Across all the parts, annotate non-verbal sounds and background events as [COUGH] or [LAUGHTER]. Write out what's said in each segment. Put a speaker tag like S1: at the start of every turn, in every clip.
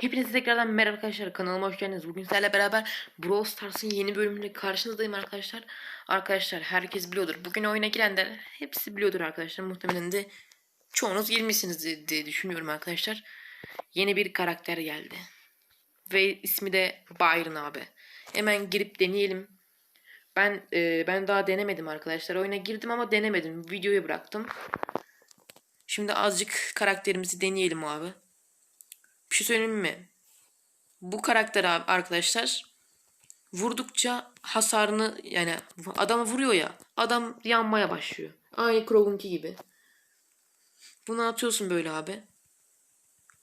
S1: Hepinize tekrardan merhaba arkadaşlar kanalıma hoş geldiniz. Bugün sizlerle beraber Brawl Stars'ın yeni bölümünde karşınızdayım arkadaşlar. Arkadaşlar herkes biliyordur. Bugün oyuna girenler hepsi biliyordur arkadaşlar. Muhtemelen de çoğunuz girmişsiniz diye düşünüyorum arkadaşlar. Yeni bir karakter geldi. Ve ismi de Byron abi. Hemen girip deneyelim. Ben e, ben daha denemedim arkadaşlar. Oyuna girdim ama denemedim. Videoyu bıraktım. Şimdi azıcık karakterimizi deneyelim abi. Bir şey söyleyeyim mi? Bu karakter abi arkadaşlar vurdukça hasarını yani adamı vuruyor ya adam yanmaya başlıyor. Aynı Krog'unki gibi. Bunu atıyorsun böyle abi.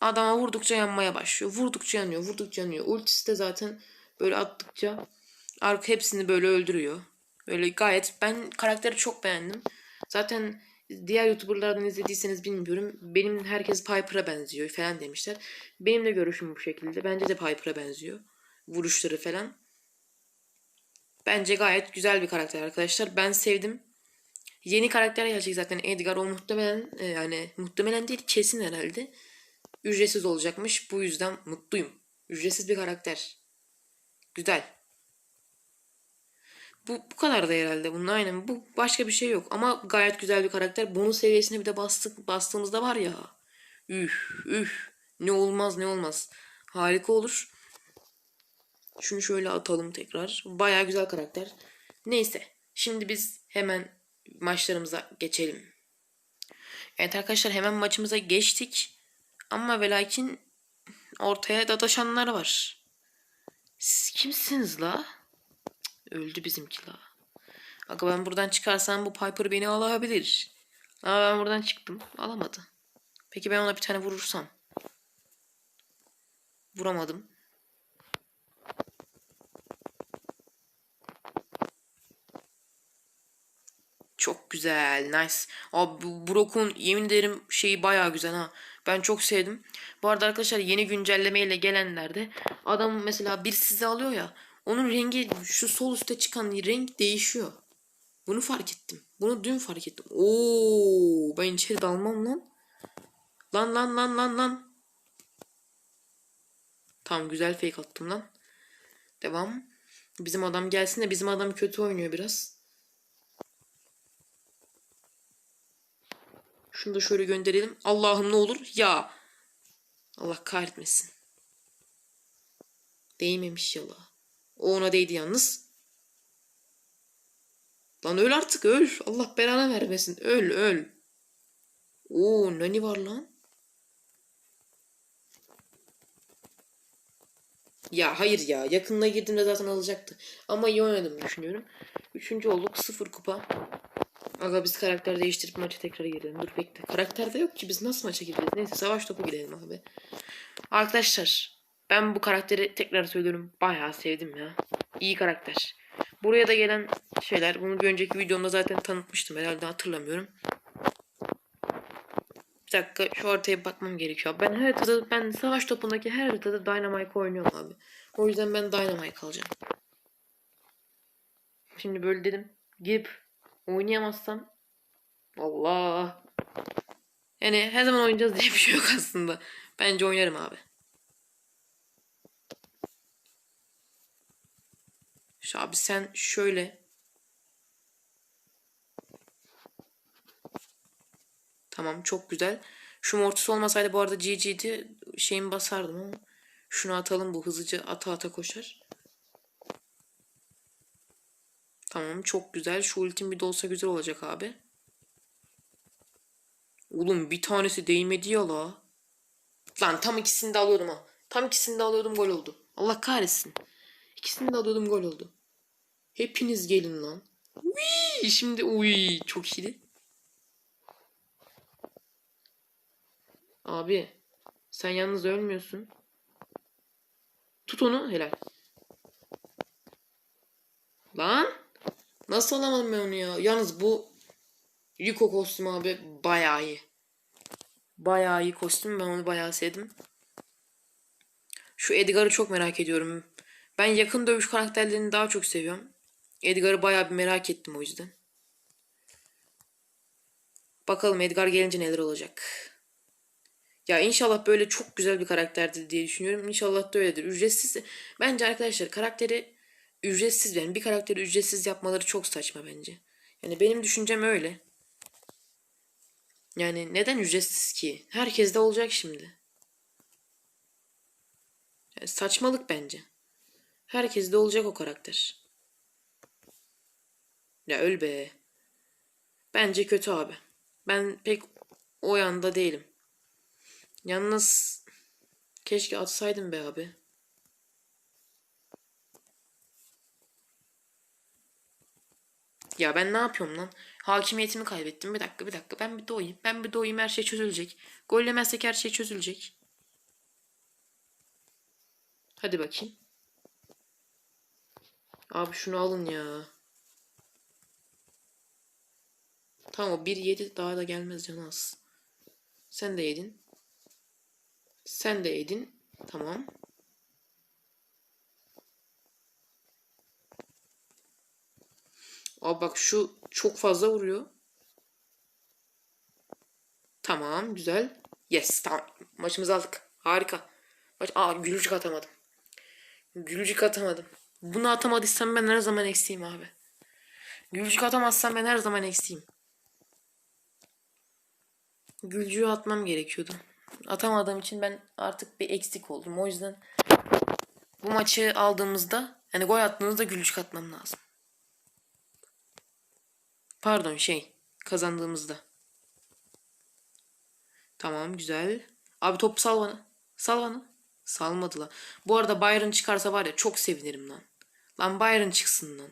S1: Adama vurdukça yanmaya başlıyor. Vurdukça yanıyor, vurdukça yanıyor. Ultisi de zaten böyle attıkça arka hepsini böyle öldürüyor. Böyle gayet ben karakteri çok beğendim. Zaten diğer YouTuber'lardan izlediyseniz bilmiyorum. Benim herkes Piper'a benziyor falan demişler. Benim de görüşüm bu şekilde. Bence de Piper'a benziyor. Vuruşları falan. Bence gayet güzel bir karakter arkadaşlar. Ben sevdim. Yeni karakter gelecek zaten Edgar. O muhtemelen e, yani muhtemelen değil kesin herhalde. Ücretsiz olacakmış. Bu yüzden mutluyum. Ücretsiz bir karakter. Güzel. Bu, bu kadar da herhalde bunun aynen. Bu başka bir şey yok ama gayet güzel bir karakter. Bonus seviyesine bir de bastık bastığımızda var ya. Üf üf. Ne olmaz ne olmaz. Harika olur. Şunu şöyle atalım tekrar. Baya güzel karakter. Neyse. Şimdi biz hemen maçlarımıza geçelim. Evet arkadaşlar hemen maçımıza geçtik. Ama ve lakin ortaya dadaşanlar var. Siz kimsiniz la? Öldü bizimki la. Aga ben buradan çıkarsam bu Piper beni alabilir. Ama ben buradan çıktım. Alamadı. Peki ben ona bir tane vurursam. Vuramadım. Çok güzel. Nice. Abi Brock'un yemin ederim şeyi bayağı güzel ha. Ben çok sevdim. Bu arada arkadaşlar yeni güncellemeyle gelenlerde adam mesela bir sizi alıyor ya. Onun rengi şu sol üstte çıkan renk değişiyor. Bunu fark ettim. Bunu dün fark ettim. Oo, ben içeri dalmam lan. Lan lan lan lan lan. Tamam güzel fake attım lan. Devam. Bizim adam gelsin de bizim adam kötü oynuyor biraz. Şunu da şöyle gönderelim. Allah'ım ne olur ya. Allah kahretmesin. Değmemiş yala. O ona değdi yalnız. Lan öl artık öl. Allah belanı vermesin. Öl öl. Oo nani var lan? Ya hayır ya. Yakınına girdiğimde zaten alacaktı. Ama iyi oynadım düşünüyorum. Üçüncü olduk. Sıfır kupa. Aga biz karakter değiştirip maça tekrar girelim. Dur bekle. Karakter de yok ki biz nasıl maça gireceğiz? Neyse savaş topu girelim abi. Arkadaşlar ben bu karakteri tekrar söylüyorum. Bayağı sevdim ya. İyi karakter. Buraya da gelen şeyler bunu bir önceki videomda zaten tanıtmıştım herhalde hatırlamıyorum. Bir dakika şu haritaya bakmam gerekiyor. Ben haritada ben savaş topundaki her haritada Dynamite oynuyorum abi. O yüzden ben Dynamite alacağım. Şimdi böyle dedim. Girip oynayamazsam Allah. Yani her zaman oynayacağız diye bir şey yok aslında. Bence oynarım abi. Şu abi sen şöyle. Tamam çok güzel. Şu mortis olmasaydı bu arada GG'di şeyimi basardım ama. Şunu atalım bu hızlıca ata ata koşar. Tamam çok güzel. Şu ultim bir de olsa güzel olacak abi. Oğlum bir tanesi değmedi ya la. Lan tam ikisini de alıyordum ha. Tam ikisini de alıyordum gol oldu. Allah kahretsin. İkisini de alıyordum gol oldu. Hepiniz gelin lan. Uy, şimdi uy çok iyiydi. Abi sen yalnız ölmüyorsun. Tut onu helal. Lan nasıl alamadım ben onu ya? Yalnız bu Yuko kostümü abi bayağı iyi. Bayağı iyi kostüm ben onu bayağı sevdim. Şu Edgar'ı çok merak ediyorum. Ben yakın dövüş karakterlerini daha çok seviyorum. Edgar'ı bayağı bir merak ettim o yüzden. Bakalım Edgar gelince neler olacak. Ya inşallah böyle çok güzel bir karakterdir diye düşünüyorum. İnşallah da öyledir. Ücretsiz bence arkadaşlar karakteri ücretsiz yani bir karakteri ücretsiz yapmaları çok saçma bence. Yani benim düşüncem öyle. Yani neden ücretsiz ki? Herkes de olacak şimdi. Yani saçmalık bence. Herkes de olacak o karakter. Ya öl be. Bence kötü abi. Ben pek o yanda değilim. Yalnız keşke atsaydım be abi. Ya ben ne yapıyorum lan? Hakimiyetimi kaybettim. Bir dakika bir dakika. Ben bir doğayım. Ben bir doğayım her şey çözülecek. Gollemezsek her şey çözülecek. Hadi bakayım. Abi şunu alın ya. Tamam o 1 yedi daha da gelmez canı az. Sen de yedin. Sen de yedin. Tamam. Abi bak şu çok fazla vuruyor. Tamam güzel. Yes tamam. Maçımızı aldık. Harika. Maç Aa gülücük atamadım. Gülücük atamadım. Bunu atamadıysam ben her zaman eksiğim abi. Gülücük atamazsam ben her zaman eksiğim. Gülcüğü atmam gerekiyordu. Atamadığım için ben artık bir eksik oldum. O yüzden bu maçı aldığımızda yani gol attığımızda gülücük atmam lazım. Pardon şey kazandığımızda. Tamam güzel. Abi topu sal bana. Sal bana. Salmadı lan. Bu arada Byron çıkarsa var ya çok sevinirim lan. Lan Byron çıksın lan.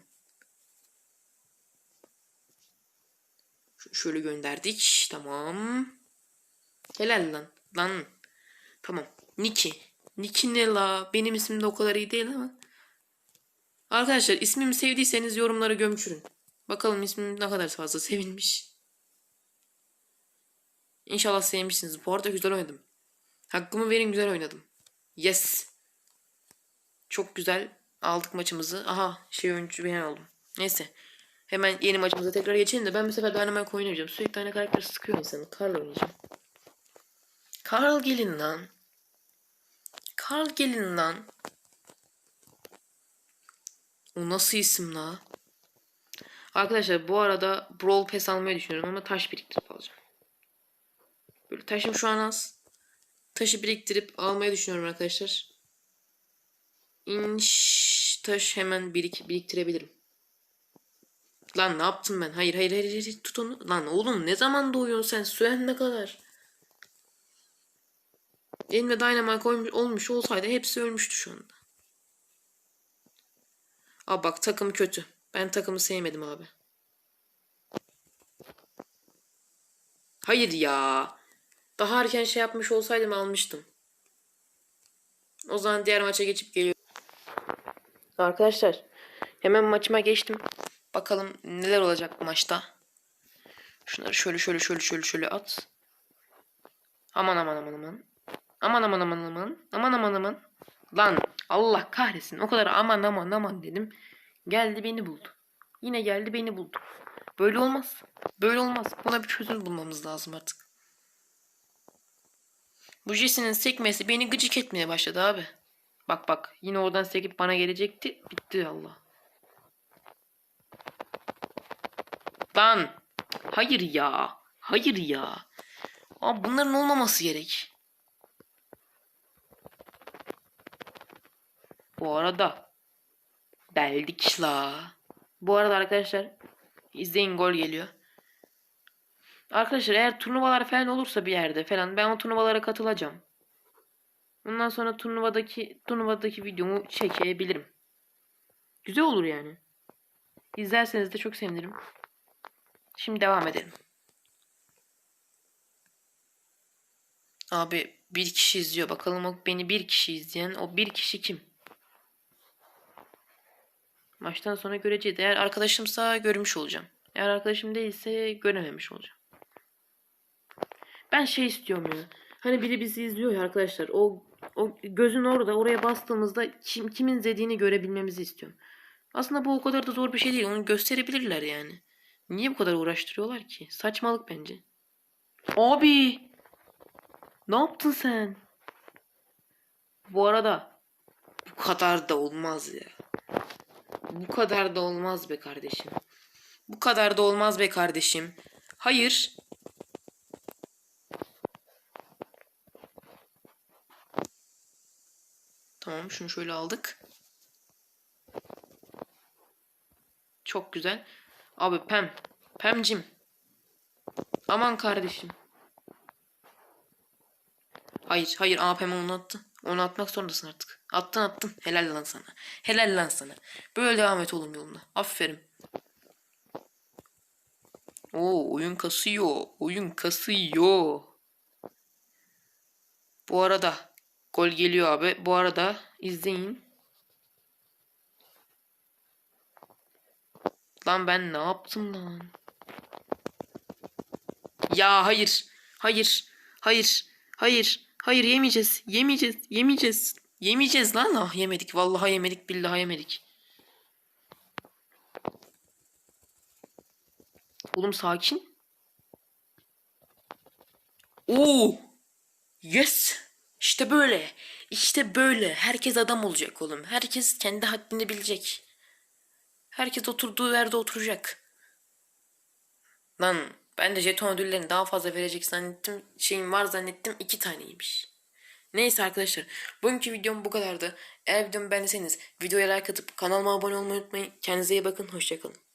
S1: Şöyle gönderdik. Tamam. Helal lan. Lan. Tamam. Niki. Niki ne la? Benim ismim de o kadar iyi değil ama. Arkadaşlar ismimi sevdiyseniz yorumlara gömçürün. Bakalım ismim ne kadar fazla [LAUGHS] sevilmiş. İnşallah sevmişsiniz. Bu arada güzel oynadım. Hakkımı verin güzel oynadım. Yes. Çok güzel. Aldık maçımızı. Aha şey oyuncu ben oldum. Neyse. Hemen yeni maçımıza tekrar geçelim de ben bu sefer Dynamite oynayacağım. Sürekli aynı karakter sıkıyor insanı. Carl oynayacağım. Carl gelin lan. Carl gelin lan. O nasıl isim la? Arkadaşlar bu arada Brawl Pass almayı düşünüyorum ama taş biriktirip alacağım. Böyle taşım şu an az. Taşı biriktirip almayı düşünüyorum arkadaşlar. İnş taş hemen birik biriktirebilirim. Lan ne yaptım ben? Hayır hayır hayır, hayır. tut onu. Lan oğlum ne zaman doğuyorsun sen? Süren ne kadar? Elimde Dynamite olmuş, olmuş olsaydı hepsi ölmüştü şu anda. Abi bak takım kötü. Ben takımı sevmedim abi. Hayır ya. Daha erken şey yapmış olsaydım almıştım. O zaman diğer maça geçip geliyorum. Arkadaşlar hemen maçıma geçtim. Bakalım neler olacak bu maçta. Şunları şöyle şöyle şöyle şöyle şöyle at. Aman aman aman aman. Aman aman aman aman. Aman aman aman. Lan Allah kahretsin. O kadar aman aman aman dedim. Geldi beni buldu. Yine geldi beni buldu. Böyle olmaz. Böyle olmaz. Buna bir çözüm bulmamız lazım artık. Bu Jesse'nin sekmesi beni gıcık etmeye başladı abi. Bak bak yine oradan sekip bana gelecekti. Bitti Allah. Lan. Hayır ya. Hayır ya. Abi bunların olmaması gerek. Bu arada deldik la. Bu arada arkadaşlar izleyin gol geliyor. Arkadaşlar eğer turnuvalar falan olursa bir yerde falan ben o turnuvalara katılacağım. Ondan sonra turnuvadaki turnuvadaki videomu çekebilirim. Güzel olur yani. İzlerseniz de çok sevinirim. Şimdi devam edelim. Abi bir kişi izliyor. Bakalım o beni bir kişi izleyen o bir kişi kim? Maçtan sonra göreceğiz. Eğer arkadaşımsa görmüş olacağım. Eğer arkadaşım değilse görememiş olacağım. Ben şey istiyorum ya. Hani biri bizi izliyor ya arkadaşlar. O o gözün orada oraya bastığımızda kim kimin izlediğini görebilmemizi istiyorum. Aslında bu o kadar da zor bir şey değil. Onu gösterebilirler yani. Niye bu kadar uğraştırıyorlar ki? Saçmalık bence. Abi. Ne yaptın sen? Bu arada bu kadar da olmaz ya. Bu kadar da olmaz be kardeşim. Bu kadar da olmaz be kardeşim. Hayır. Tamam şunu şöyle aldık. Çok güzel. Abi Pem. Pemcim. Aman kardeşim. Hayır hayır ama Pem onu attı. Onu atmak zorundasın artık. Attın attın. Helal lan sana. Helal lan sana. Böyle devam et oğlum yoluna. Aferin. Oo oyun kasıyor. Oyun kasıyor. Bu arada gol geliyor abi. Bu arada izleyin. Lan ben ne yaptım lan? Ya hayır. Hayır. Hayır. Hayır. Hayır yemeyeceğiz. Yemeyeceğiz. Yemeyeceğiz. Yemeyeceğiz lan. Ah yemedik. Vallahi yemedik. Billahi yemedik. Oğlum sakin. Oo! Yes! İşte böyle. İşte böyle. Herkes adam olacak oğlum. Herkes kendi haddini bilecek. Herkes oturduğu yerde oturacak. Lan ben de jeton ödüllerini daha fazla verecek zannettim. Şeyim var zannettim. iki taneymiş. Neyse arkadaşlar. Bugünkü videom bu kadardı. Eğer videomu beğendiyseniz videoya like atıp kanalıma abone olmayı unutmayın. Kendinize iyi bakın. Hoşçakalın.